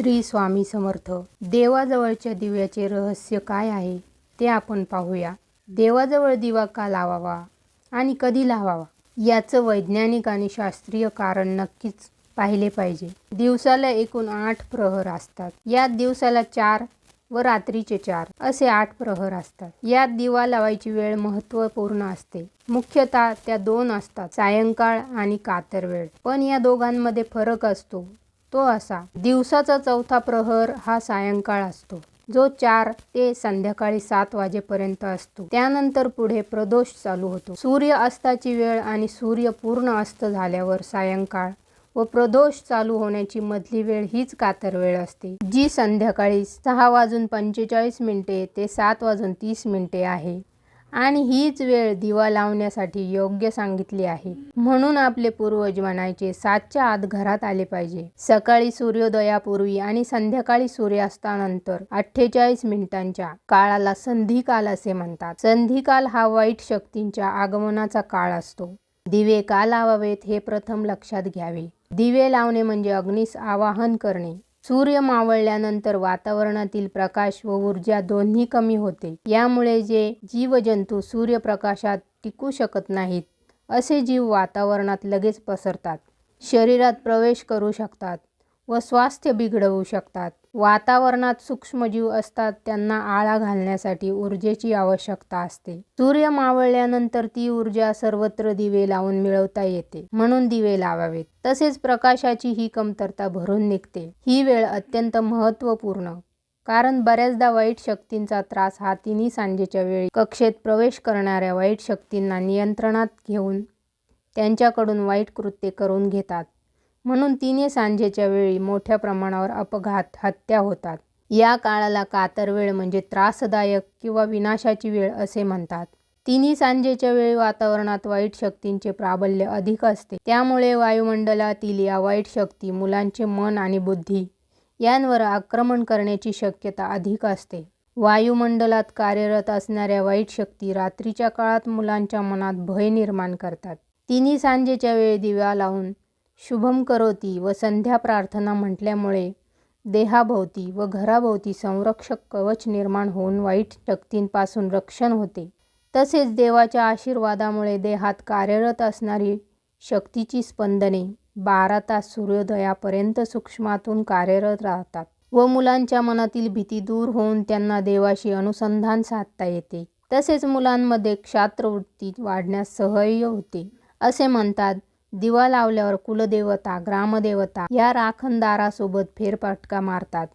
श्री स्वामी समर्थ देवाजवळच्या दिव्याचे रहस्य काय आहे ते आपण पाहूया. देवाजवळ दिवा का लावावा आणि कधी लावावा? याचं वैज्ञानिक आणि शास्त्रीय कारण नक्कीच पाहिले पाहिजे. दिवसाला एकूण आठ प्रहर असतात. यात दिवसाला चार व रात्रीचे चार असे आठ प्रहर असतात. यात दिवा लावायची वेळ महत्त्वपूर्ण असते. मुख्यतः त्या दोन असतात सायंकाळ आणि कातर वेळ पण या दोघांमध्ये फरक असतो. तो असा दिवसाचा चौथा प्रहर हा सायंकाळ असतो जो चार ते संध्याकाळी सात वाजेपर्यंत असतो. त्यानंतर पुढे प्रदोष चालू होतो. सूर्य अस्ताची वेळ आणि सूर्य पूर्ण अस्त झाल्यावर सायंकाळ व प्रदोष चालू होण्याची मधली वेळ हीच कातर वेळ असते जी संध्याकाळी सहा वाजून पंचेचाळीस मिनिटे ते सात वाजून तीस मिनिटे आहे. आणि हीच वेळ दिवा लावण्यासाठी योग्य सांगितली आहे. म्हणून आपले पूर्वज म्हणायचे सातच्या आत घरात आले पाहिजे. सकाळी सूर्योदयापूर्वी आणि संध्याकाळी सूर्यास्तानंतर अठ्ठेचाळीस मिनिटांच्या काळाला संधिकाल असे म्हणतात. संधिकाल हा वाईट शक्तींच्या आगमनाचा काळ असतो. दिवे का लावावेत हे प्रथम लक्षात घ्यावे. दिवे लावणे म्हणजे अग्नीस आवाहन करणे. सूर्य मावळल्यानंतर वातावरणातील प्रकाश व ऊर्जा दोन्ही कमी होते. यामुळे जे जीवजंतू सूर्यप्रकाशात टिकू शकत नाहीत असे जीव वातावरणात लगेच पसरतात. शरीरात प्रवेश करू शकतात. व स्वास्थ्य बिघडवू शकतात. वातावरणात सूक्ष्मजीव असतात त्यांना आळा घालण्यासाठी ऊर्जेची आवश्यकता असते. सूर्य मावळल्यानंतर ती ऊर्जा सर्वत्र दिवे लावून मिळवता येते म्हणून दिवे लावावेत. तसेच प्रकाशाची ही कमतरता भरून निघते. ही वेळ अत्यंत महत्त्वपूर्ण कारण बऱ्याचदा वाईट शक्तींचा त्रास हा तिन्ही सांजेच्या वेळी कक्षेत प्रवेश करणाऱ्या वाईट शक्तींना नियंत्रणात घेऊन त्यांच्याकडून वाईट कृत्ये करून घेतात. म्हणून तिने सांजेच्या वेळी मोठ्या प्रमाणावर अपघात हत्या होतात. या काळाला कातर वेळ म्हणजे त्रासदायक किंवा विनाशाची वेळ असे म्हणतात. तिन्ही सांजेच्या वेळी वातावरणात वाईट शक्तींचे प्राबल्य अधिक असते. त्यामुळे वायुमंडलातील या वाईट शक्ती मुलांचे मन आणि बुद्धी यांवर आक्रमण करण्याची शक्यता अधिक असते. वायुमंडलात कार्यरत असणाऱ्या वाईट शक्ती रात्रीच्या काळात मुलांच्या मनात भय निर्माण करतात. तिन्ही सांजेच्या वेळी दिवा लावून शुभम करोती व संध्या प्रार्थना म्हटल्यामुळे देहाभोवती व घराभोवती संरक्षक कवच निर्माण होऊन वाईट शक्तींपासून रक्षण होते. तसेच देवाच्या आशीर्वादामुळे देहात कार्यरत असणारी शक्तीची स्पंदने बारा तास सूर्योदयापर्यंत सूक्ष्मातून कार्यरत राहतात व मुलांच्या मनातील भीती दूर होऊन त्यांना देवाशी अनुसंधान साधता येते. तसेच मुलांमध्ये क्षात्रवृत्ती वाढण्यास सहाय्य होते असे म्हणतात दिवा लावल्यावर कुलदेवता ग्रामदेवता या राखणदारासोबत फेरफटका मारतात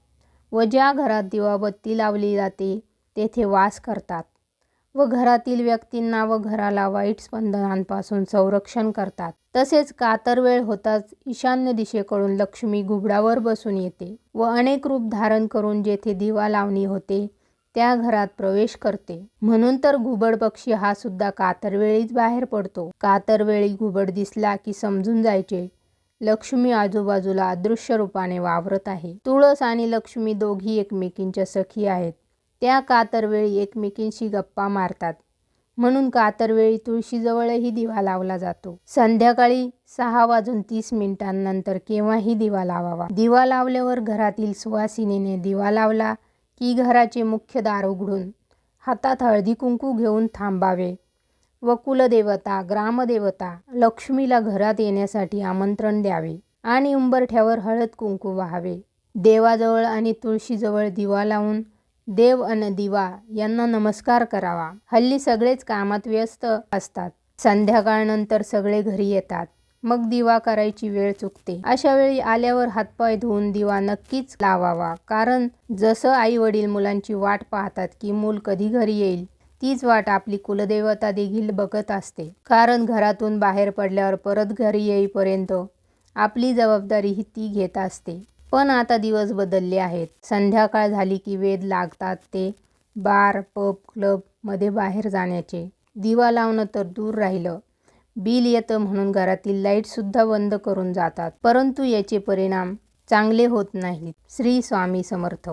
व ज्या घरात दिवाबत्ती लावली जाते तेथे वास करतात व घरातील व्यक्तींना व घराला वाईट स्पंदनांपासून संरक्षण करतात. तसेच कातरवेळ होताच ईशान्य दिशेकडून लक्ष्मी घुबडावर बसून येते व अनेक रूप धारण करून जेथे दिवा लावणी होते त्या घरात प्रवेश करते. म्हणून तर घुबड पक्षी हा सुद्धा कातरवेळीच बाहेर पडतो. कातरवेळी घुबड दिसला की समजून जायचे. लक्ष्मी आजूबाजूला अदृश्य रूपाने वावरत आहे. तुळस आणि लक्ष्मी दोघी एकमेकींच्या सखी आहेत. त्या कातरवेळी एकमेकींशी गप्पा मारतात. म्हणून कातरवेळी तुळशीजवळही दिवा लावला जातो. संध्याकाळी सहा वाजून तीस मिनिटांनंतर केव्हाही दिवा लावावा. दिवा लावल्यावर घरातील सुवासिनीने दिवा लावला. की घराचे मुख्य दार उघडून हातात हळदी कुंकू घेऊन थांबावे. व कुलदेवता ग्रामदेवता लक्ष्मीला घरात येण्यासाठी आमंत्रण द्यावे आणि उंबरठ्यावर हळद कुंकू वाहावे. देवाजवळ आणि तुळशीजवळ दिवा लावून देव अन दिवा यांना नमस्कार करावा. हल्ली सगळेच कामात व्यस्त असतात. संध्याकाळनंतर सगळे घरी येतात. मग दिवा करायची वेळ चुकते. अशा वेळी आल्यावर हातपाय धुवून दिवा नक्कीच लावावा. कारण जसं आई वडील मुलांची वाट पाहतात की मूल कधी घरी येईल तीच वाट आपली कुलदेवता देखील बघत असते. कारण घरातून बाहेर पडल्यावर परत घरी येईपर्यंत आपली जबाबदारी ही ती घेत असते. पण आता दिवस बदलले आहेत. संध्याकाळ झाली की वेद लागतात ते बार पब क्लबमध्ये बाहेर जाण्याचे. दिवा लावणं तर दूर राहिलं. बिल येतं म्हणून घरातील लाईटसुद्धा बंद करून जातात. परंतु याचे परिणाम चांगले होत नाहीत. श्री स्वामी समर्थ.